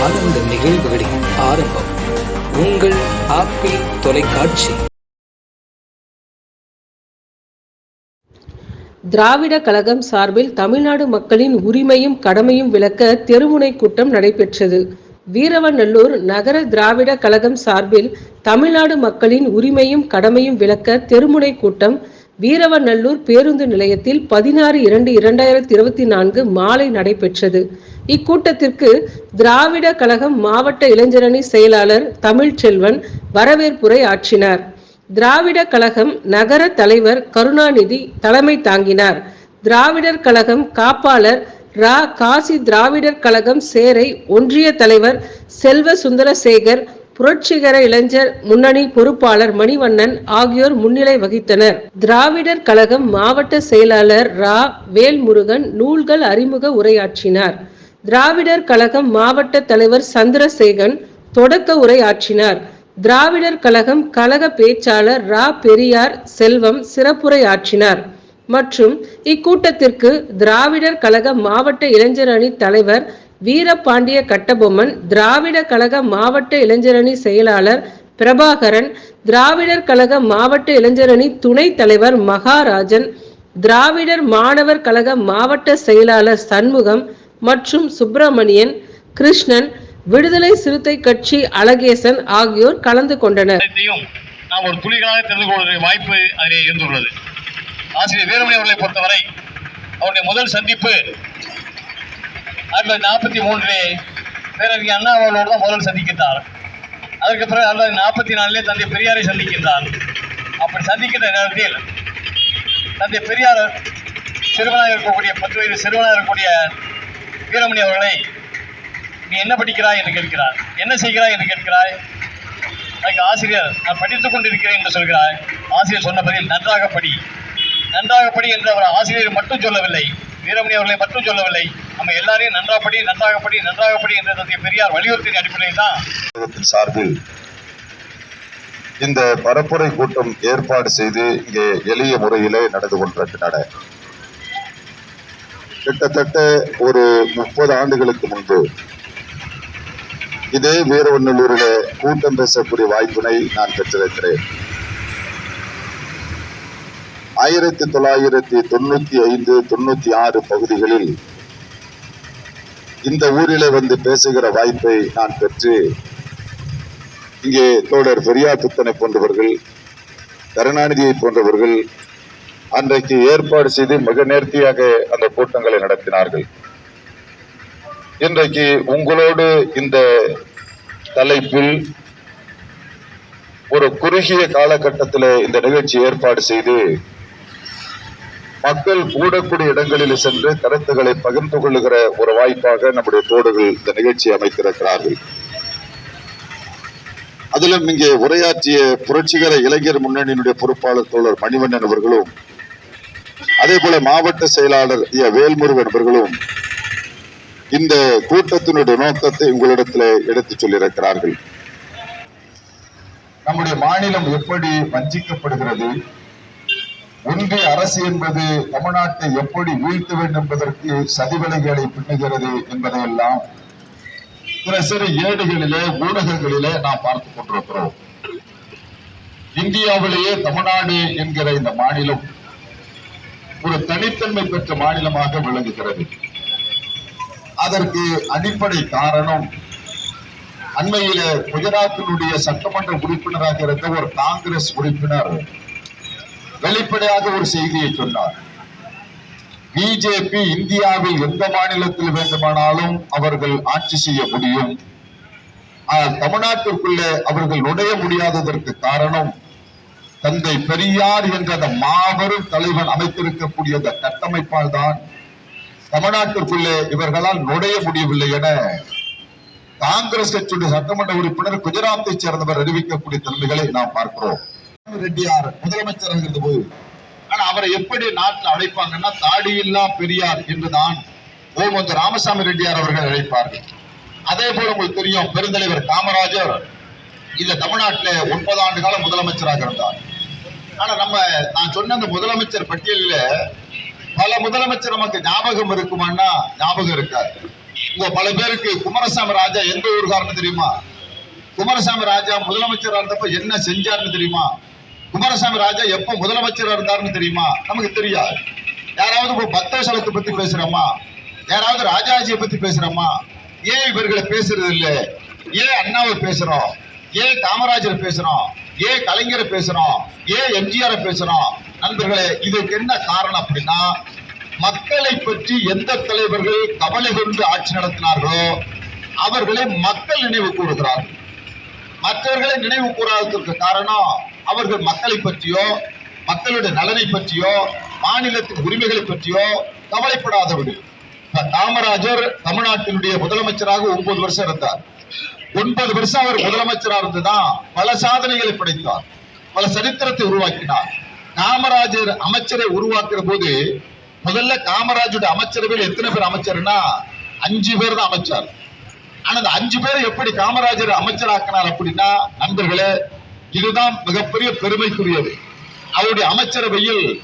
ஆனந்த நிகழ்வுகளின் ஆரம்பம். உங்கள் ஆப்பிள் தொலைக்காட்சி. திராவிட கழகம் சார்பில் தமிழ்நாடு மக்களின் உரிமையும் கடமையும் விளக்க தெருமுனை கூட்டம் நடைபெற்றது. வீரவநல்லூர் நகர திராவிட கழகம் சார்பில் தமிழ்நாடு மக்களின் உரிமையும் கடமையும் விளக்க தெருமுனை கூட்டம் வீரவநல்லூர் பேருந்து நிலையத்தில் பதினாறு இரண்டு இரண்டாயிரத்தி இருபத்தி நான்கு மாலை நடைபெற்றது. இக்கூட்டத்திற்கு திராவிட கழகம் மாவட்ட இளைஞரணி செயலாளர் தமிழ்ச்செல்வன் வரவேற்புரை ஆற்றினார். திராவிட கழகம் நகர தலைவர் கருணாநிதி தலைமை தாங்கினார். திராவிடர் கழகம் காப்பாளர் ரா. காசி திராவிடர் கழகம் சேரை ஒன்றிய தலைவர் செல்வ சுந்தரசேகர் புரட்சிகர இளைஞர் முன்னணி பொறுப்பாளர் மணிவண்ணன் ஆகியோர் முன்னிலை வகித்தனர். திராவிடர் கழகம் மாவட்ட செயலாளர் ரா. வேல்முருகன் நூல்கள் அறிமுக உரையாற்றினார். திராவிடர் கழகம் மாவட்ட தலைவர் சந்திரசேகன் தொடக்க உரையாற்றினார். திராவிடர் கழகம் கழக பேச்சாளர் ரா. பெரியார் செல்வம் சிறப்புரை ஆற்றினார் மற்றும் இக்கூட்டத்திற்கு திராவிடர் கழக மாவட்ட இளைஞர் அணி தலைவர் வீரபாண்டிய கட்டபொம்மன் திராவிட கழக மாவட்ட இளைஞரணி செயலாளர் பிரபாகரன் திராவிடர் கழக மாவட்ட இளைஞரணி துணைத் தலைவர் மகாராஜன் திராவிடர் மாணவர் கழக மாவட்ட செயலாளர் சண்முகம் மற்றும் சுப்பிரமணியன் கிருஷ்ணன் விடுதலை சிறுத்தை கட்சி அழகேசன் ஆகியோர் கலந்து கொண்டனர். நாம் ஒரு புலிகளாக தெரிந்து கொள்வதற்கு வாய்ப்பு அதிலே இருந்துள்ளது. ஆசிரியர் வீரமணி அவர்களை பொறுத்தவரை அவருடைய முதல் சந்திப்பு ஆயிரத்தி தொள்ளாயிரத்தி நாற்பத்தி மூன்றிலே பேரறிஞர் அண்ணா அவர்களோடு தான் முதல் சந்திக்கின்றார். அதற்கு பிறகு ஆயிரத்தி தொள்ளாயிரத்தி நாற்பத்தி நாலிலே தந்தை பெரியாரை சந்திக்கின்றார். அப்படி சந்திக்கின்ற நேரத்தில் தந்தை பெரியார் சிறுவனாக இருக்கக்கூடிய பத்து வயது சிறுவனாக இருக்கக்கூடிய வீரமணி அவர்களை நீ என்ன படிக்கிறாய்? என்று கேட்கிறார். என்ன செய்கிறாய்? என்று கேட்கிறாய். அதுக்கு ஆசிரியர் நான் படித்துக் கொண்டிருக்கிறேன் என்று சொல்கிறார். ஆசிரியர் சொன்ன பதில் நன்றாக படி. நன்றாக படி என்று அவர் ஆசிரியர் மட்டும் சொல்லவில்லை வீரமணி அவர்களை மட்டும் சொல்லவில்லை. நம்ம எல்லாரையும் நன்றாக படி நன்றாக படி நன்றாக படி என்ற பெரியார் வலியுறுத்தின் அடிப்படையில் தான் சார்பில் இந்த பரப்புரை கூட்டம் ஏற்பாடு செய்து இங்கே எளிய முறையிலே நடந்து கொண்டிருக்கின்றன. கிட்டத்தட்ட ஒரு முப்பது ஆண்டுகளுக்கு முன்பு இதே வீரவநல்லூரில் கூட்டம் பேசக்கூடிய வாய்ப்பினை நான் பெற்றிருக்கிறேன். ஆயிரத்தி தொள்ளாயிரத்தி தொண்ணூத்தி ஐந்து தொண்ணூத்தி ஆறு பகுதிகளில் இந்த ஊரில் வந்து பேசுகிற வாய்ப்பை நான் பெற்று இங்கே தோழர் பெரியார் புத்தனை போன்றவர்கள் கருணாநிதியை போன்றவர்கள் அன்றைக்கு ஏற்பாடு செய்து மிக நேர்த்தியாக அந்த கூட்டங்களை நடத்தினார்கள். இன்றைக்கு உங்களோடு இந்த தலைப்பில் ஒரு குறுகிய காலகட்டத்தில் இந்த நிகழ்ச்சி ஏற்பாடு செய்து மக்கள் கூடக்கூடிய இடங்களில் சென்று கருத்துக்களை பகிர்ந்து கொள்ளுகிற ஒரு வாய்ப்பாக நம்முடைய தோடுகள் இந்த நிகழ்ச்சி அமைத்திருக்கிறார்கள். அதிலும் இங்கே உரையாற்றிய புரட்சிகர இளைஞர் முன்னணியினுடைய பொறுப்பாளர் தோழர் மணிவண்ணன் அவர்களும் அதே போல மாவட்ட செயலாளர் வேல்முருகன் அவர்களும் இந்த கூட்டத்தினுடைய நோக்கத்தை உங்களிடத்தில் எடுத்துச் சொல்லியிருக்கிறார்கள். நம்முடைய மாநிலம் எப்படி வஞ்சிக்கப்படுகிறது? ஒன்றிய அரசு என்பது தமிழ்நாட்டை எப்படி வீழ்த்த வேண்டும் என்பதற்கு சதிவலைகளை பின்னுகிறது என்பதையெல்லாம் சில சிறு ஏடுகளிலே ஊடகங்களிலே நாம் பார்த்துக் கொண்டிருக்கிறோம். இந்தியாவிலேயே தமிழ்நாடு என்கிற இந்த மாநிலம் ஒரு தனித்தன்மை பெற்ற மாநிலமாக விளங்குகிறது. அதற்கு அடிப்படை காரணம் அண்மையில குஜராத்தினுடைய சட்டமன்ற உறுப்பினராக இருந்த ஒரு காங்கிரஸ் உறுப்பினர் வெளிப்படையாக ஒரு செய்தியை சொன்னார். பிஜேபி இந்தியாவில் எந்த மாநிலத்தில் வேண்டுமானாலும் அவர்கள் ஆட்சி செய்ய முடியும். ஆனால் தமிழ்நாட்டிற்குள்ளே அவர்கள் நுழைய முடியாததற்கு காரணம் தந்தை பெரியார் என்ற அந்த மாபெரும் தலைவன் அமைத்திருக்கக்கூடிய அந்த கட்டமைப்பால் தான் தமிழ்நாட்டிற்குள்ளே இவர்களால் நுழைய முடியவில்லை என காங்கிரஸ் கட்சியுடைய சட்டமன்ற உறுப்பினர் குஜராத்தை சேர்ந்தவர் அறிவிக்கக்கூடிய தன்மைகளை நாம் பார்க்கிறோம். ரெட்டியார் முதலமைச்சர் போது ஆனா அவரை எப்படி நாட்டில் அழைப்பாங்கன்னா தாடியில்லா பெரியார் என்றுதான் ஓமந்த ராமசாமி ரெட்டியார் அவர்கள் அழைப்பார்கள். அதே போல உங்களுக்கு தெரியும் பெருந்தலைவர் காமராஜர் இந்த தமிழ்நாட்டில் ஒன்பது ஆண்டு காலம் முதலமைச்சராக இருந்தார். ஆனா நம்ம நான் சொன்ன அந்த முதலமைச்சர் பட்டியலில் பல முதலமைச்சர் நமக்கு ஞாபகம் இருக்குமான்னா ஞாபகம் இருக்காது. உங்க பல பேருக்கு குமாரசாமி ராஜா எந்த ஊருக்காரன்னு தெரியுமா? குமாரசாமி ராஜா முதலமைச்சராக இருந்தப்ப என்ன செஞ்சாருன்னு தெரியுமா? குமாரசாமி ராஜா எப்ப முதலமைச்சராக இருந்தாருன்னு தெரியுமா? நமக்கு தெரியாது. யாராவது இப்போ பக்தவசலத்தை பத்தி பேசுறோமா? யாராவது ராஜாஜியை பத்தி பேசுறோமா? ஏன் இவர்களை பேசுறது இல்லை ஏன் அண்ணாவை பேசுறோம்? ஏன் காமராஜர் பேசுறோம்? ஏன் கலைஞரை பேசுறோம் ஏன் எம்ஜிஆரை பேசுறோம். நண்பர்களே இதுக்கு என்ன காரணம் அப்படின்னா மக்களை பற்றி எந்த தலைவர்கள் கவலை கொண்டு ஆட்சி நடத்தினார்களோ அவர்களை மக்கள் நினைவு கூறுகிறார்கள் மற்றவர்களை நினைவு கூறாததற்கு காரணம் அவர்கள் மக்களை பற்றியோ மக்களுடைய நலனை பற்றியோ மாநிலத்தின் உரிமைகளை பற்றியோ கவலைப்படாதவர்கள். காமராஜர் தமிழ்நாட்டினுடைய முதலமைச்சராக ஒன்பது வருஷம் இருந்தார். ஒன்பது வருஷம் அவர் முதலமைச்சராக இருந்துதான் பல சாதனைகளை படைத்தார். பல சரித்திரத்தை உருவாக்கினார். காமராஜர் அமைச்சரை உருவாக்குற போது முதல்ல காமராஜருடைய அமைச்சரவையில் எத்தனை பேர் அமைச்சர்னா அஞ்சு பேர் தான் அமைச்சர். ஆனா அந்த அஞ்சு பேரை எப்படி காமராஜர் அமைச்சராக்கினார் அப்படின்னா நண்பர்களே இதுதான் மிகப்பெரிய பெருமைக்குரியது. அவருடைய அமைச்சரவையில்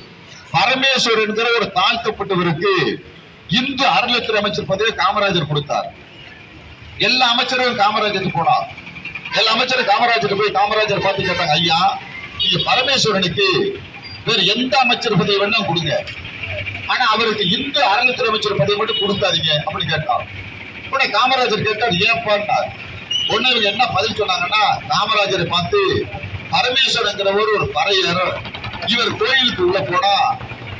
பரமேஸ்வர் என்கிற ஒரு தாழ்த்தப்பட்டவருக்கு இந்து அறநிலைத்துறை அமைச்சர் பதவியை காமராஜர் கொடுத்தார். எல்லா அமைச்சரும் காமராஜருக்கு போனார் எல்லா அமைச்சரும் காமராஜர் போய் காமராஜர் பார்த்து கேட்டாங்க ஐயா நீங்க பரமேஸ்வரனுக்கு வேற எந்த அமைச்சர் பதவி வேணா கொடுங்க. ஆனா அவருக்கு இந்து அறநிலைத்துறை அமைச்சர் பதவி மட்டும் கொடுக்காதீங்க அப்படின்னு கேட்டார் உடனே காமராஜர் கேட்டார் ஏப்பான்னார். உடனே இவங்க என்ன பதில் சொன்னாங்கன்னா காமராஜரை பார்த்து பரமேஸ்வரங்கிறவர் ஒரு பறையர் இவர் கோயிலுக்கு உள்ள போனா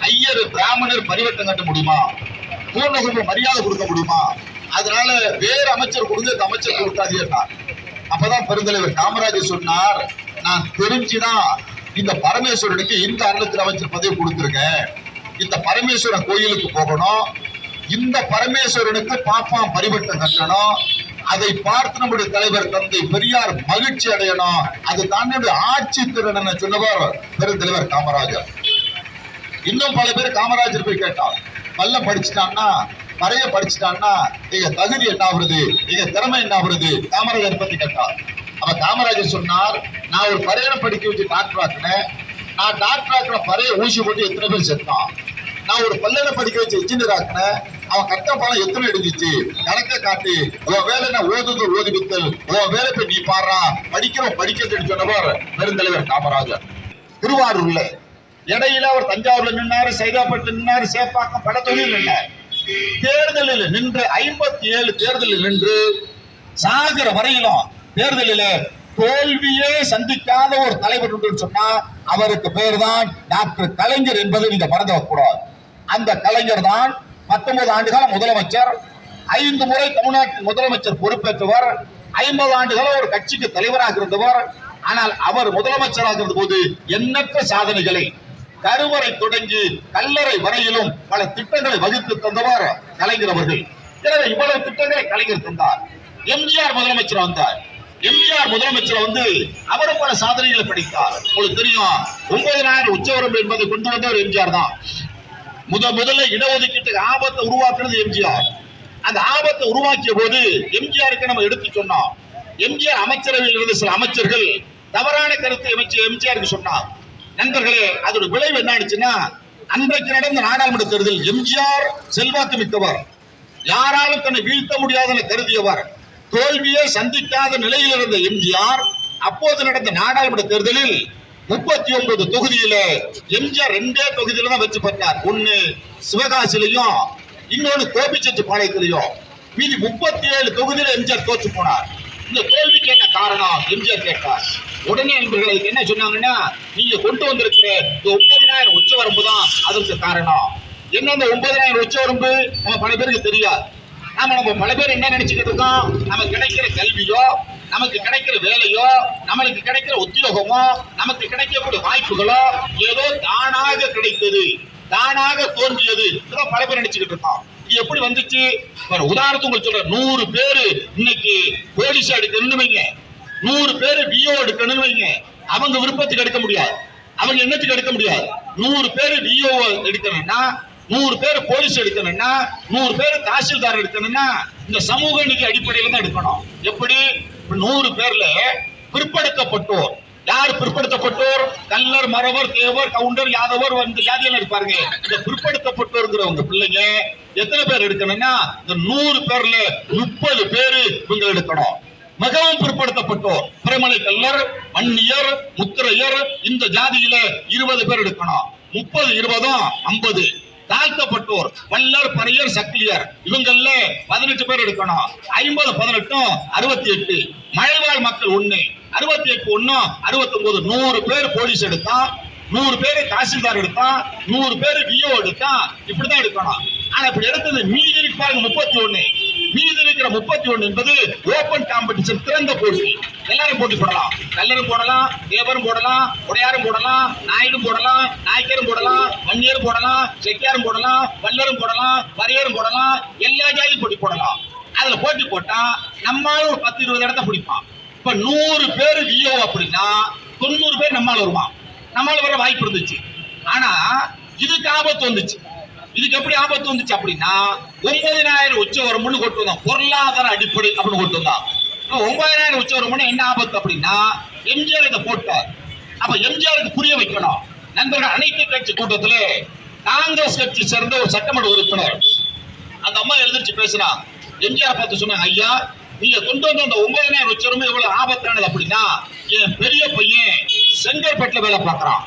ஐயர் பிராமணர் பரிவட்டம் கட்ட முடியுமா? பூர்ணகும்ப மரியாதை கொடுக்க முடியுமா? அதனால வேறு அமைச்சர் கொடுங்க இந்த அமைச்சர் கொடுக்காதீங்கன்னா அப்பதான் பெருந்தலைவர் காமராஜர் சொன்னார் நான் தெரிஞ்சுதான் இந்த பரமேஸ்வரனுக்கு இந்த அருணத்தில் அமைச்சர் பதவி கொடுத்துருக்கேன். இந்த பரமேஸ்வரன் கோயிலுக்கு போகணும். இந்த பரமேஸ்வரனுக்கு பாப்பாம் பரிவட்டம் கட்டணும். அதை பார்த்து நம்முடைய தலைவர் தந்தை பெரியார் மகிழ்ச்சி அடையணும். அது தாண்டி ஆட்சி திறன் சொன்னவர் பெருந்தலைவர் காமராஜர். இன்னும் பல பேர் காமராஜர் போய் கேட்டான் நல்லா படிச்சுட்டான்னா நிறைய படிச்சுட்டான்னா நீங்க தகுதி என்ன ஆகுறது? நீங்க திறமை என்ன ஆகுறது? காமராஜர் பத்தி கேட்டார் அப்ப காமராஜர் சொன்னார் நான் ஒரு பறையனை படிக்க வச்சு டாக்டர் ஆக்கினேன். நான் டாக்டர் ஆக்கின பறைய ஊசி போட்டு எத்தனை பேர் செத்தான்? நான் ஒரு பல்லனை படிக்க வச்சு இன்ஜினியர் ஆக்கினேன். அவன் கட்ட பணம் எத்தனை எடுத்துச்சு? கணக்க காட்டு. உன் வேலை என்ன? ஓதுது ஓதி வித்தல். உன் வேலை போய் நீ பாடுறா படிக்கிறோம் படிக்கிறது சொன்னவர் பெருந்தலைவர் காமராஜர். திருவாரூர்ல இடையில அவர் தஞ்சாவூர்ல நின்னாரு சைதாப்பட்டு நின்னாரு சேப்பாக்கம் பல தொழில் நின்னார். தேர்தலில் நின்று ஐம்பத்தி ஏழு தேர்தலில் நின்று சாகிற வரையிலும் தேர்தலில் தோல்வியே சந்திக்காத ஒரு தலைவர் உண்டு சொன்னா அவருக்கு பேர் தான் டாக்டர் கலைஞர் என்பதை நீங்க மறந்து கூடாது அந்த கலைஞர் தான் பத்தொன்பது ஆண்டுகால முதலமைச்சர் ஐந்து முறை தமிழ்நாட்டின் முதலமைச்சர் பொறுப்பேற்றவர் ஐம்பது ஆண்டுகால ஒரு கட்சிக்கு தலைவராக இருந்தவர். ஆனால் அவர் முதலமைச்சராக இருந்த போது எண்ணற்ற சாதனைகளை கருவறை தொடங்கி கல்லறை வரையிலும் பல திட்டங்களை வகுத்து தந்தவர் கலைஞர் அவர்கள். எனவே இவ்வளவு திட்டங்களை கலைஞர் தந்தார். எம்ஜிஆர் முதலமைச்சர் வந்தார். எம்ஜிஆர் முதலமைச்சர் வந்து அவரும் பல சாதனைகளை படித்தார். உங்களுக்கு தெரியும்? ஒன்பதனாயிரம் உச்சவரம்பு என்பதை கொண்டு வந்தவர் எம்ஜிஆர் தான். முத முதல்ல இடஒதுக்கீட்டுக்கு ஆபத்தை உருவாக்குறது எம்ஜிஆர். அந்த ஆபத்தை உருவாக்கிய போது எம்ஜிஆருக்கு நம்ம எடுத்து சொன்னோம். எம்ஜிஆர் அமைச்சரவையில் இருந்த சில அமைச்சர்கள் தவறான கருத்தை அமைச்சர் எம்ஜிஆருக்கு சொன்னார். நண்பர்களே அதோட விளைவு என்ன ஆயிடுச்சுன்னா அன்றைக்கு நடந்த நாடாளுமன்ற தேர்தலில் எம்ஜிஆர் செல்வாக்கு மிக்கவர் யாராலும் தன்னை வீழ்த்த முடியாதென கருதியவர். தோல்வியை சந்திக்காத நிலையில் இருந்த எம்ஜிஆர் அப்போது நடந்த நாடாளுமன்ற தேர்தலில் முப்பத்தி ஒன்பது தொகுதியில எம்ஜிஆர் ரெண்டே தொகுதியில தான் வெற்றி பெற்றார். ஒன்னு சிவகாசிலையும் இன்னொன்னு கோபிச்செட்டிப்பாளையத்திலையும் மீதி முப்பத்தி ஏழு தொகுதியில எம்ஜிஆர் தோற்று போனார். இந்த தோல்விக்கு என்ன காரணம் எம்ஜிஆர் கேட்டார். உடனே நண்பர்களுக்கு என்ன சொன்னாங்கன்னா நீங்க கொண்டு வந்திருக்கிற இந்த ஒன்பதினாயிரம் உச்ச வரம்பு தான் அதற்கு காரணம். என்ன இந்த ஒன்பதினாயிரம் உச்ச வரம்பு நம்ம பல பேருக்கு தெரியாது. நாம நம்ம பல பேர் என்ன நினைச்சுக்கிட்டு இருக்கோம்? நமக்கு கிடைக்கிற கல்வியோ நமக்கு கிடைக்கிற வேலையோ நம்மளுக்கு கிடைக்கிற உத்தியோகமோ நமக்கு கிடைக்கக்கூடிய வாய்ப்புகளோ ஏதோ தானாக கிடைத்தது தானாக தோன்றியது. பல பேர் நினைச்சுக்கிட்டு இருக்கோம். இது எப்படி வந்துச்சு? ஒரு உதாரணத்துக்கு உங்களுக்கு சொல்றேன். நூறு பேரு இன்னைக்கு போலீஸ் எடுக்கணும்னு வைங்க நூறு பேர் விஓ எடுக்கணும்னு வைங்க. அவங்க விருப்பத்துக்கு எடுக்க முடியாது. அவங்க என்னத்துக்கு எடுக்க முடியாது? நூறு பேர் விஓ எடுக்கணும்னா நூறு பேர் போலீஸ் எடுக்கணும்னா நூறு பேர் தாசில்தார் எடுக்கணும்னா இந்த சமூக நீதி அடிப்படையில தான் எடுக்கணும். எப்படி? நூறு பேர்ல பிற்படுத்தப்பட்டோர். யார் பிற்படுத்தப்பட்டோர்? கல்லர் மறவர் தேவர் கவுண்டர் யாதவர் வந்து ஜாதியெல்லாம் இருப்பாருங்க? இந்த பிற்படுத்தப்பட்டோருங்கிறவங்க பிள்ளைங்க எத்தனை பேர் எடுக்கணும்னா இந்த நூறு பேர்ல முப்பது பேரு இவங்க எடுக்கணும். மிகவும் பிற்படுத்தப்பட்டோர். பிரமலை கல்லர் வன்னியர் முத்திரையர் இந்த ஜாதியில இருபது பேர் எடுக்கணும். முப்பது இருபதும் ஐம்பது. தாழ்த்தப்பட்டோர் வல்லர் பறையர் சக்லியர் இவங்கள்ல பதினெட்டு பேர் எடுக்கணும். ஐம்பது பதினெட்டும் அறுபத்தி எட்டு மழைவாழ் மக்கள் ஒண்ணு. அறுபத்தி எட்டு ஒண்ணும் அறுபத்தி ஒன்பது நூறு பேர் போலீஸ் எடுத்தான் நூறு பேர் தாசில்தார் எடுத்தான் நூறு பேர் விஓ எடுத்தான் இப்படிதான் எடுக்கணும். ஆனா இப்படி எடுத்தது மீதி இருப்பாங்க முப்பத்தி ஒண்ணு. மீதி இருக்கிற முப்பத்தி ஒன்று என்பது ஓபன் காம்படிஷன் திறந்த போட்டி. எல்லாரும் போட்டி போடலாம். கல்லரும் போடலாம் தேவரும் போடலாம் உடையாரும் போடலாம் நாயுடும் போடலாம் நாய்க்கரும் போடலாம் வன்னியரும் போடலாம் செக்கியாரும் போடலாம் வல்லரும் போடலாம் வரையரும் போடலாம் எல்லா ஜாதியும் போட்டி போடலாம். அதுல போட்டி போட்டா நம்மளும் ஒரு பத்து இருபது இடத்த பிடிப்பான். இப்ப நூறு பேர் வியோ அப்படின்னா தொண்ணூறு பேர் நம்மால வருவான். நம்மால வர வாய்ப்பு இருந்துச்சு. ஆனா இதுக்கு ஆபத்து வந்துச்சு. இதுக்கு எப்படி ஆபத்து வந்துச்சு அப்படின்னா ஒன்பதினாயிரம் உச்ச வரும்னு கொண்டு வந்தோம் பொருளாதார அடிப்படை அப்படின்னு கொண்டு வந்தான் இப்ப ஒன்பதினாயிரம் உச்ச வரும்னு என்ன ஆபத்து அப்படின்னா எம்ஜிஆர் இதை போட்டார். அப்ப எம்ஜிஆருக்கு புரிய வைக்கணும். நண்பர்கள் அனைத்து கட்சி கூட்டத்திலே காங்கிரஸ் கட்சி சேர்ந்த ஒரு சட்டமன்ற உறுப்பினர். அந்த அம்மா எழுந்திருச்சு பேசுனா எம்ஜிஆர் பார்த்து சொன்னாங்க ஐயா நீங்க கொண்டு வந்த அந்த ஒன்பதாயிரம் வச்சிருமே எவ்வளவு ஆபத்தானது அப்படின்னா என் பெரிய பையன் செங்கல்பட்டுல வேலை பார்க்கறான்.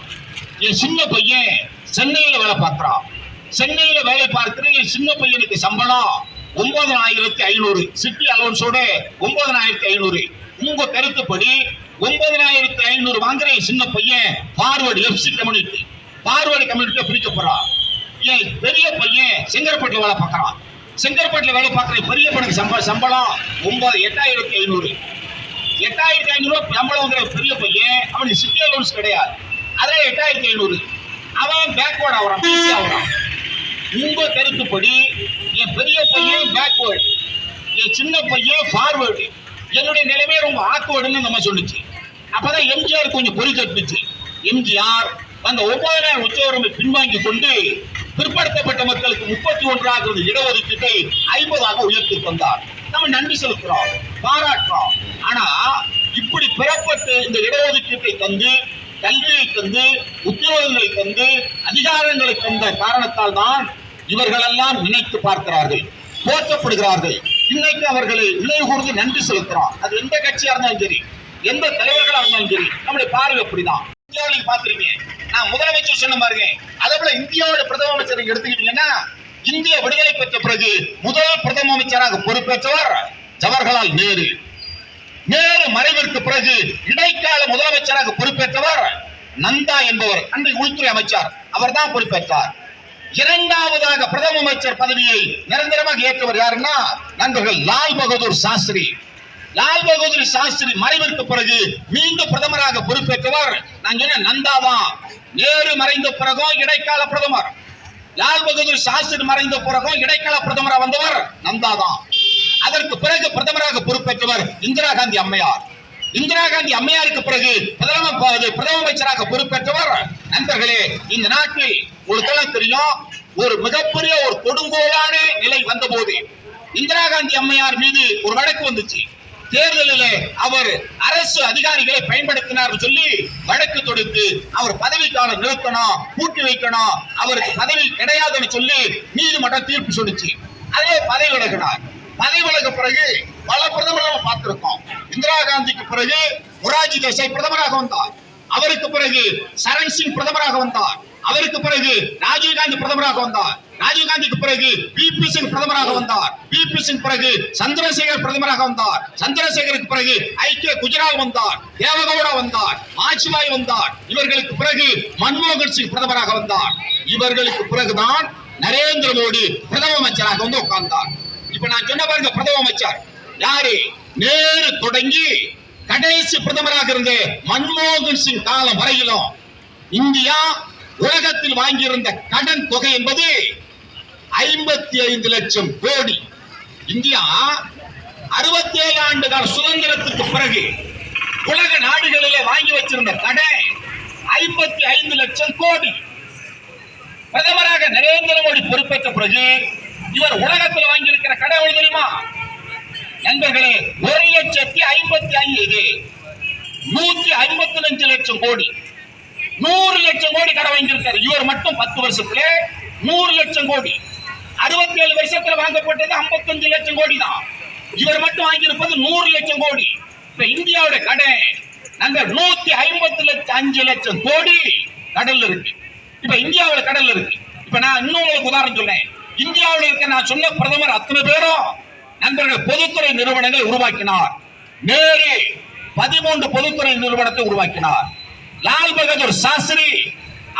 என் சின்ன பையன் சென்னையில வேலை பார்க்கறான். சென்னையில வேலை பார்க்கிற என் சின்ன பையனுக்கு சம்பளம் ஒன்பதனாயிரத்தி ஐநூறு. சிட்டி அலோன்ஸோட ஒன்பதனாயிரத்தி ஐநூறு. உங்க கருத்துப்படி ஒன்பதனாயிரத்தி ஐநூறு வாங்குற என் சின்ன பையன் ஃபார்வர்டு எஃப்சி கம்யூனிட்டி ஃபார்வர்டு கம்யூனிட்டியை பிரிக்க போறான். என் பெரிய பையன் செங்கற்பட்டில் வேலை பார்க்கறான். செங்கற்பட்டில் வேலை பார்க்குற பெரிய பணக்கு சம்ப சம்பளம் ஒன்பது எட்டாயிரத்தி ஐநூறு. எட்டாயிரத்தி ஐநூறு சம்பளம் வாங்குற பெரிய பையன் அவனுக்கு சிட்டி அலோன்ஸ் கிடையாது. அதுல எட்டாயிரத்தி ஐநூறு. அவன் பேக்வேர்ட் ஆகிறான் பிசி ஆகுறான். உங்க கருத்துப்படி என் பெரிய பையன் பேக்வேர்டு என் சின்ன பையன் ஃபார்வேர்டு என்னுடைய நிலைமை ரொம்ப ஆக்வேர்டுன்னு நம்ம சொல்லுச்சு. அப்பதான் எம்ஜிஆர் கொஞ்சம் பொறி தட்டுச்சு. எம்ஜிஆர் அந்த ஒன்பதாயிரம் உச்சவரம்பை பின்வாங்கி கொண்டு பிற்படுத்தப்பட்ட மக்களுக்கு முப்பத்தி ஒன்றாக இடஒதுக்கீட்டை ஐம்பதாக உயர்த்தி தந்தார் நம்ம நன்றி செலுத்துறோம் பாராட்டுறோம். ஆனா இப்படி பெறப்பட்டு இந்த இடஒதுக்கீட்டை தந்து கல்வியை தந்து உத்தியோகங்களை தந்து அதிகாரங்களை தந்த காரணத்தால் தான் இவர்களெல்லாம் நினைத்து பார்க்கிறார்கள் போற்றப்படுகிறார்கள். இன்னைக்கு அவர்களை நினைவு கூர்ந்து நன்றி செலுத்துறோம் அது எந்த கட்சியா இருந்தாலும் சரி எந்த தலைவர்களா இருந்தாலும் சரி நம்முடைய பார்வை அப்படிதான். இந்தியாவிலையும் நீங்க நான் முதலமைச்சர் சொன்ன பாருங்க அதே போல இந்தியாவோட பிரதம அமைச்சர் எடுத்துக்கிட்டீங்கன்னா இந்திய விடுதலை பெற்ற பிறகு முதல் பிரதம அமைச்சராக பொறுப்பேற்றவர் ஜவஹர்லால் நேரு. நேரு மறைவிற்கு பிறகு இடைக்கால முதலமைச்சராக பொறுப்பேற்றவர் நந்தா என்பவர் அன்றைய உள்துறை அமைச்சர். அவர்தான் பொறுப்பேற்றார். இரண்டாவதாக பிரதம அமைச்சர் பதவியை நிரந்தரமாக ஏற்றவர் யாருன்னா நண்பர்கள் லால் பகதூர் சாஸ்திரி. லால் பகதூர் சாஸ்திரி மறைவிற்கு பிறகு மீண்டும் பிரதமராக பொறுப்பேற்றவர் நான் சொன்ன நந்தா தான் நேரு மறைந்த பிறகும் இடைக்கால பிரதமர். லால் பகதூர் சாஸ்திரி மறைந்த பிறகும் இடைக்கால பிரதமராக வந்தவர் நந்தா தான் அதற்கு பிறகு பிரதமராக பொறுப்பேற்றவர் இந்திரா காந்தி அம்மையார். இந்திரா காந்தி அம்மையாருக்கு பிறகு பிரதம பிரதம அமைச்சராக பொறுப்பேற்றவர். நண்பர்களே இந்த நாட்டில் உங்களுக்கெல்லாம் தெரியும் ஒரு மிகப்பெரிய ஒரு கொடுங்கோலான நிலை வந்தபோது இந்திரா காந்தி அம்மையார் மீது ஒரு வழக்கு வந்துச்சு. தேர்தலில் அவர் அரசு அதிகாரிகளை பயன்படுத்தினார் சொல்லி வழக்கு தொடுத்து அவர் பதவிக்காலம் நிறுத்தணும் பூட்டி வைக்கணும் அவருக்கு பதவி கிடையாதுன்னு சொல்லி நீதிமன்றம் தீர்ப்பு சொல்லுச்சு. அதே பதவி விலகினார். பதவி பிறகு பல பிரதமர்களை பார்த்திருக்கோம். இந்திரா காந்திக்கு பிறகு மொராஜி தேசாய் பிரதமராக வந்தார். அவருக்கு பிறகு சரண் சிங் பிரதமராக வந்தார். அவருக்கு பிறகு ராஜீவ்காந்தி பிரதமராக வந்தார். ராஜீவ் காந்திக்கு பிறகு பிபி சிங் பிரதமராக வந்தார். பிபி சிங் பிறகு சந்திரசேகர் பிரதமராக வந்தார். சந்திரசேகருக்கு பிறகு ஐக்கிய குஜராத் வந்தார். தேவகவுடா வந்தார். வாஜ்பாய் வந்தார். இவர்களுக்கு பிறகு மன்மோகன் சிங் பிரதமராக வந்தார். இவர்களுக்கு பிறகுதான் நரேந்திர மோடி பிரதம அமைச்சராக வந்து உட்கார்ந்தார். இப்ப நான் சொன்ன பாருங்க பிரதம அமைச்சர். யாரு? நேரு தொடங்கி கடைசி பிரதமராக இருந்த மன்மோகன் சிங் காலம் வரையிலும் இந்தியா உலகத்தில் வாங்கியிருந்த கடன் தொகை என்பது ஐம்பத்தி ஐந்து லட்சம் கோடி. இந்தியா அறுபத்தி ஏழு ஆண்டு கால சுதந்திரத்துக்கு பிறகு உலக நாடுகளிலே வாங்கி வச்சிருந்த கடன் ஐம்பத்தி ஐந்து லட்சம் கோடி. பிரதமராக நரேந்திர மோடி பொறுப்பேற்ற பிறகு இவர் உலகத்தில் வாங்கியிருக்கிற கடை எவ்வளவு தெரியுமா? நண்பர்களே ஒரு லட்சத்தி ஐம்பத்தி ஐந்து நூத்தி ஐம்பத்தி அஞ்சு லட்சம் கோடி. நூறு லட்சம் கோடி கடை வாங்கியிருக்காரு. இவர் மட்டும் பத்து வருஷத்துல நூறு லட்சம் கோடி. அறுபத்தி ஏழு வருஷத்துல வாங்கப்பட்டது 55 லட்சம் கோடி தான் இவர் மட்டும் வாங்கியிருப்பது நூறு லட்சம் கோடி. இப்ப இந்தியாவோட கடன் நாங்க நூத்தி ஐம்பத்தி லட்சம் அஞ்சு லட்சம் கோடி கடல்ல இருக்கு. இப்ப இந்தியாவோட கடல்ல இருக்கு. இப்ப நான் இன்னும் உங்களுக்கு உதாரணம் சொன்னேன் இந்தியாவில் இருக்க நான் சொன்ன பிரதமர் அத்தனை பேரும் நண்பர்கள் பொதுத்துறை நிறுவனங்களை உருவாக்கினார். நேரு பதிமூன்று பொதுத்துறை நிறுவனத்தை உருவாக்கினார். லால் பகதூர் சாஸ்திரி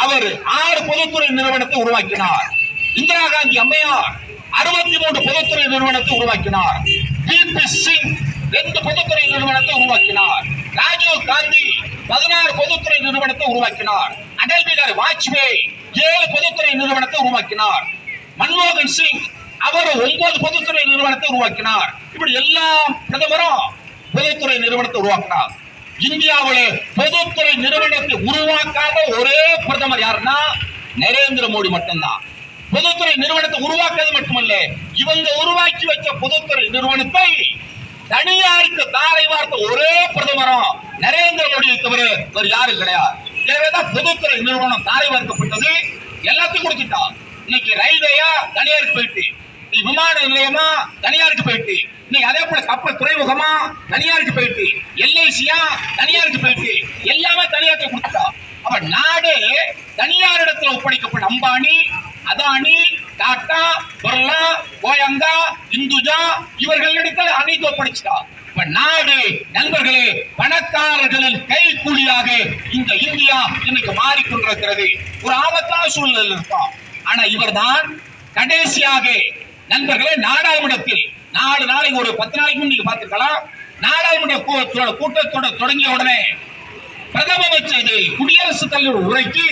அவர் ஆறு பொதுத்துறை நிறுவனத்தை உருவாக்கினார். இந்திரா காந்தி அம்மையார் அறுபத்தி மூன்று பொதுத்துறை நிறுவனத்தை உருவாக்கினார். பி சிங் ரெண்டு பொதுத்துறை நிறுவனத்தை உருவாக்கினார். ராஜீவ் காந்தி பதினாறு பொதுத்துறை நிறுவனத்தை உருவாக்கினார். அடல் பிகாரி வாஜ்பேயி ஏழு பொதுத்துறை நிறுவனத்தை உருவாக்கினார். மன்மோகன் சிங் அவர் ஒன்பது பொதுத்துறை நிறுவனத்தை உருவாக்கினார். இப்படி எல்லா பிரதமரும் பொதுத்துறை நிறுவனத்தை உருவாக்கினார். இந்தியாவில் பொதுத்துறை நிறுவனத்தை உருவாக்காத ஒரே பிரதமர் யாருன்னா நரேந்திர மோடி மட்டும்தான். பொதுத்துறை நிறுவனத்தை உருவாக்குறது மட்டுமல்ல இவங்க உருவாக்கி வச்ச பொதுத்துறை நிறுவனத்தை தனியாருக்கு தாரை வார்த்த ஒரே பிரதமரும் நரேந்திர மோடியை தவிர வேறு யாரும் கிடையாது. எனவேதான் பொதுத்துறை நிறுவனம் தாரை வார்க்கப்பட்டது எல்லாத்தையும் கொடுத்துட்டான். இன்னைக்கு ரயில்வேயா? தனியாருக்கு போயிட்டு. நீ விமான நிலையமா? தனியாருக்கு போயிட்டு. நீ அதே போல கப்பல் துறைமுகமா? தனியாருக்கு போயிட்டு. எல்ஐசியா? தனியாருக்கு போயிட்டு. எல்லாமே தனியாருக்கு கொடுத்துட்டா. அப்ப நாடு தனியாரிடத்துல ஒப்படைக்கப்பட்ட அம்பானி அதானி டாடா பிர்லா கோயங்கா இந்துஜா இவர்களிடத்தில் அனைத்து ஒப்படைச்சிட்டா. இப்ப நாடு நண்பர்களே பணக்காரர்களின் கைக்கூலியாக இந்த இந்தியா இன்னைக்கு மாறிக்கொண்டிருக்கிறது. ஒரு ஆபத்தான சூழ்நிலை இருக்கான். ஆனா இவர்தான் கடைசியாக நண்பர்களே நாடாளுமன்றத்தில் நாலு நாளைக்கு ஒரு பத்து நாளைக்கு நீங்க பார்த்துக்கலாம் நாடாளுமன்ற கூட்டத்தோட தொடங்கிய உடனே பிரதம அமைச்சர் குடியரசுத் தலைவர் உரைக்கு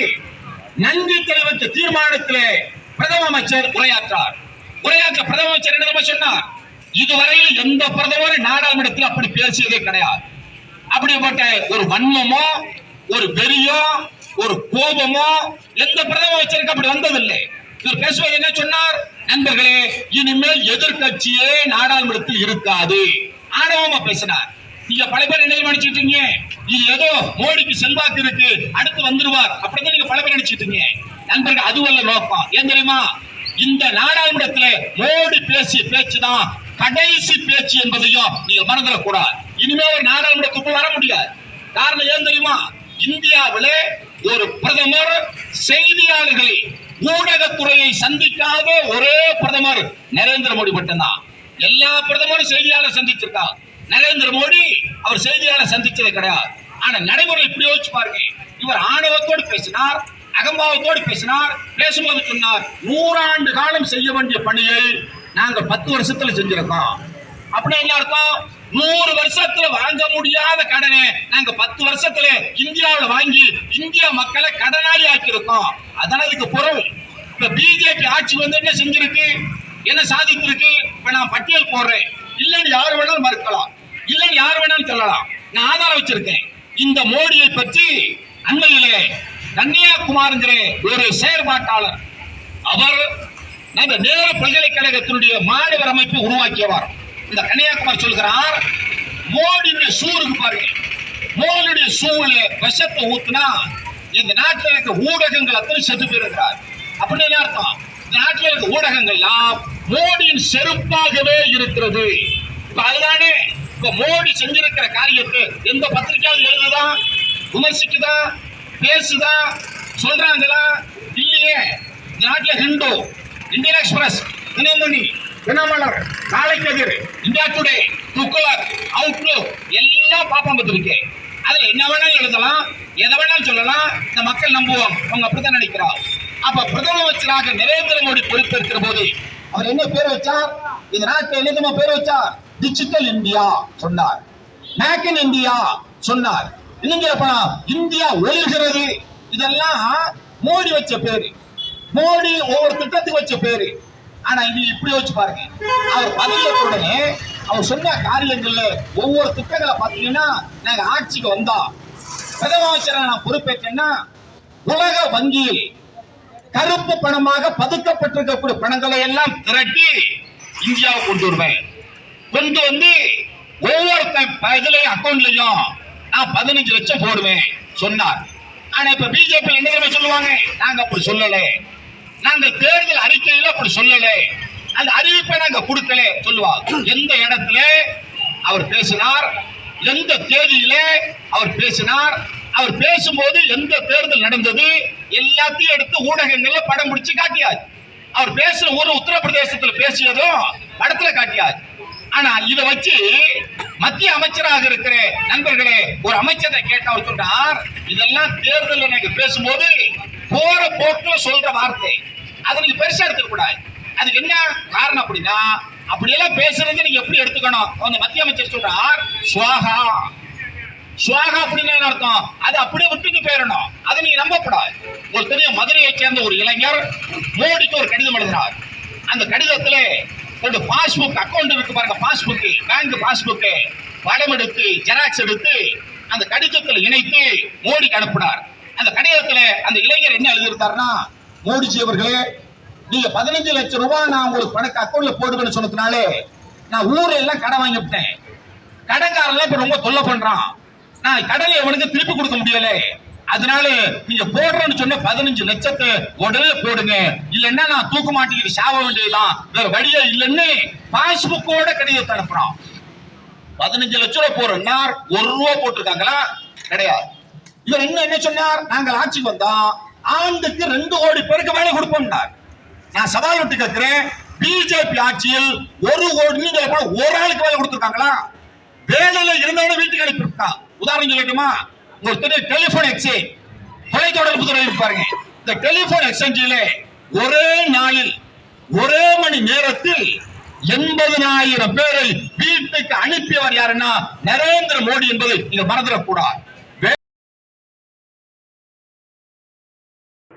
நன்றி தெரிவித்த தீர்மானத்திலே பிரதம அமைச்சர் உரையாற்றார். உரையாற்ற பிரதம அமைச்சர் என்ன சொன்னார்? இதுவரையில் எந்த பிரதமரும் நாடாளுமன்றத்தில் அப்படி பேசியதே கிடையாது. அப்படிப்பட்ட ஒரு வன்மமோ ஒரு பெரியோ ஒரு கோபமோ எந்த பிரதம அமைச்சருக்கு அப்படி வந்ததில்லை. இவர் பேசுவது என்ன சொன்னார்? நண்பர்களே இனிமேல் எதிர்கட்சியே நாடாளுமன்றத்தில் இருக்காது. ஆணவமா பேசினார். நீங்க பல பேர் என்ன நினைச்சிட்டு இது ஏதோ மோடிக்கு செல்வாக்கு இருக்கு அடுத்து வந்துருவார். அப்படிதான் நீங்க பல பேர் நினைச்சிட்டீங்க இருக்கீங்க. நண்பர்கள் அதுவல்ல நோக்கம். ஏன் தெரியுமா? இந்த நாடாளுமன்றத்துல மோடி பேசிய பேச்சு தான் கடைசி பேச்சு என்பதையும் நீங்க மறந்துடக் கூடாது இனிமே ஒரு நாடாளுமன்றத்துக்கு வர முடியாது. காரணம் ஏன் தெரியுமா? இந்தியாவிலே ஒரு பிரதமர் செய்தியாளர்களை ஊடகத்துறையை சந்திக்காத ஒரே பிரதமர் நரேந்திர மோடி மட்டும்தான். எல்லா பிரதமரும் செய்தியாளர் சந்திச்சிருக்காங்க நரேந்திர மோடி அவர் செய்தியாளர் சந்திச்சதே கிடையாது. ஆனா நடைமுறை இப்படி யோசிச்சு பாருங்க. இவர் ஆணவத்தோடு பேசினார் அகம்பாவத்தோடு பேசினார் பேசும்போது சொன்னார் நூறாண்டு காலம் செய்ய வேண்டிய பணியை நாங்கள் பத்து வருஷத்துல செஞ்சிருக்கோம். அப்படி என்ன அர்த்தம்? நூறு வருஷத்துல வாங்க முடியாத கடனை நாங்க பத்து வருஷத்துல இந்தியாவுல வாங்கி இந்தியா மக்களை கடனாளி ஆக்கியிருக்கோம். அதான் இதுக்கு பொருள். இப்ப பிஜேபி ஆட்சி வந்து என்ன செஞ்சிருக்கு? என்ன சாதித்திருக்கு? இப்ப நான் பட்டியல் போடுறேன். இல்லைன்னு யார் வேணாலும் மறுக்கலாம். இல்லைன்னு யார் வேணாலும் சொல்லலாம். நான் ஆதாரம் வச்சிருக்கேன். இந்த மோடியை பற்றி அண்மையிலே கன்னியாகுமார்ங்கிற ஒரு செயற்பாட்டாளர். அவர் நம்ம நேரு பல்கலைக்கழகத்தினுடைய மாணவர் அமைப்பு உருவாக்கியவர். இந்த கன்னியாகுமார் சொல்கிறார் மோடியுடைய சூருக்கு பாருங்க. மோடியுடைய சூழல விஷத்தை ஊத்துனா இந்த நாட்டில் இருக்க ஊடகங்கள் அத்தனை செத்து போயிருக்கிறார். அப்படின்னு என்ன அர்த்தம்? இந்த நாட்டில் இருக்க ஊடகங்கள்லாம் மோடியின் செருப்பாகவே இருக்கிறது. இப்ப அதுதானே? இப்ப மோடி செஞ்சிருக்கிற காரியத்தை எந்த பத்திரிகையாவது எழுதுதா? விமர்சிக்குதா? பேசுதா? சொல்றாங்களா? இல்லையே. நாட்டில் நாட்டுல இந்தியன் எக்ஸ்பிரஸ் தினமணி தினமலர் நாளைக்கதிர் இந்தியா டுடே துக்ளக் அவுட்லுக் எல்லாம் பார்ப்போம் பார்த்துருக்கேன் அதில் என்ன வேணாலும் எழுதலாம் எதை வேணாலும் சொல்லலாம் இந்த மக்கள் நம்புவோம் அவங்க அப்படித்தான் நினைக்கிறார். அப்ப பிரதம அமைச்சராக நரேந்திர மோடி பொறுப்பேற்கிற போது அவர் என்ன பேர் வச்சார்? இந்த நாட்டை என்னதுமா பேர் வச்சார்? டிஜிட்டல் இந்தியா சொன்னார். மேக் இன் இந்தியா சொன்னார். இன்னும் சொல்லப்போனா இந்தியா ஒழுகிறது. இதெல்லாம் மோடி வச்ச பேரு. மோடி ஒவ்வொரு திட்டத்துக்கு வச்ச பேரு. ஆனா இது இப்படி வச்சு பாருங்க. அவர் பதவியேற்ற உடனே அவர் சொன்ன காரியங்கள்ல ஒவ்வொரு திட்டங்களை பார்த்தீங்கன்னா நாங்க ஆட்சிக்கு வந்தோம் பிரதம அமைச்சரை நான் பொறுப்பேற்றேன்னா உலக வங்கியில் கருப்பு பணமாக பதுக்கப்பட்டிருக்கக்கூடிய பணங்களை எல்லாம் திரட்டி இந்தியாவுக்கு கொண்டு வருவேன். கொண்டு வந்து ஒவ்வொரு இதுலயும் அக்கௌண்ட்லயும் நான் பதினஞ்சு லட்சம் போடுவேன் சொன்னார். ஆனா இப்ப பிஜேபி என்ன சொல்லுவாங்க? நாங்க அப்படி சொல்லலை. நாங்கள் தேர்தல் அறிக்கையில அப்படி சொல்லல. அந்த அறிவிப்பை நாங்க கொடுக்கல சொல்லுவார் எந்த இடத்துல அவர் பேசினார் எந்த தேதியில அவர் பேசினார் அவர் பேசும்போது எந்த தேர்தல் நடந்தது எல்லாத்தையும் எடுத்து ஊடகங்கள்ல படம் பிடிச்சு காட்டியாச்சு. அவர் பேசுற ஒரு உத்தரப்பிரதேசத்துல பேசியதும் படத்துல காட்டியாச்சு. ஆனா இத வச்சு மத்திய அமைச்சராக இருக்கிற நண்பர்களே ஒரு அமைச்சரை கேட்ட அவர் சொல்றார் இதெல்லாம் தேர்தல் நீங்க பேசும்போது போற போக்குல சொல்ற வார்த்தை. அதை நீங்க பெருசா எடுத்துக்கக்கூடாது அதுக்கு என்ன காரணம் அப்படின்னா அப்படியெல்லாம் பேசுறது நீங்க எப்படி எடுத்துக்கணும்? அந்த மத்திய அமைச்சர் சொல்றார் சுவாகா. சுவாகா அப்படின்னு என்ன அர்த்தம்? அது அப்படியே விட்டுட்டு போயிடணும். அதை நீங்க நம்பக்கூடாது. உங்களுக்கு தெரியும் மதுரையை சேர்ந்த ஒரு இளைஞர் மோடிக்கு ஒரு கடிதம் எழுதினார் அந்த கடிதத்துல ஒரு பாஸ்புக் அக்கௌண்ட் இருக்கு பாருங்க பாஸ்புக். Bank passbook. படம் எடுத்து ஜெராக்ஸ் எடுத்து அந்த கடிதத்தில் இணைத்து மோடிக்கு அனுப்பினார். அந்த கடிதத்தில் அந்த இளைஞர் என்ன எழுதியிருந்தாருன்னா மோடிஜி அவர்களே நீங்க பதினஞ்சு லட்சம் ரூபாய் நான் உங்களுக்கு பணக்கு அக்கௌண்ட்ல போடுவேன்னு சொன்னதுனாலே நான் ஊர்ல எல்லாம் கடன் வாங்கிவிட்டேன் கடன்காரன் இப்ப ரொம்ப தொல்லை பண்றான். நான் கடலை எவனுக்கு திருப்பி கொடுக்க முடியல. அதனால நீங்க போடுறேன்னு சொன்ன பதினஞ்சு லட்சத்தை உடனே போடுங்க. இல்லைன்னா நான் தூக்க மாட்டிக்கிட்டு சாவ வேண்டியதுதான். வேற வழியா இல்லைன்னு பாஸ்புக்கோட கடிதத்தை அனுப்புறான். பதினஞ்சு லட்சம் ரூபாய் போறேன்னா ஒரு ரூபா போட்டிருக்காங்களா? கிடையாது. இவர் என்ன என்ன சொன்னார்? நாங்கள் ஆட்சிக்கு வந்தோம். ஆண்டுக்கு ரெண்டு கோடி பேருக்கு வேலை கொடுப்போம்டா நான் சவால் விட்டு கேட்கிறேன் பிஜேபி ஆட்சியில் ஒரு கோடி நீங்க கூட ஒரு ஆளுக்கு வேலை கொடுத்துருக்காங்களா? வேலையில இருந்தவன வீட்டுக்கு அனுப்பியிருக்கா உதாரணம் சொல்லட்டுமா? உங்களுக்கு தெரியும் டெலிபோன் எக்ஸ்சேஞ்ச் தொலைத்தொடர்பு துறை இருப்பாருங்க இந்த டெலிபோன் எக்ஸ்சேஞ்சிலே ஒரே நாளில் ஒரே மணி நேரத்தில் எண்பதனாயிரம் பேரை வீட்டுக்கு அனுப்பியவர் யாருன்னா நரேந்திர மோடி என்பதை நீங்க மறந்துடக்கூடாது.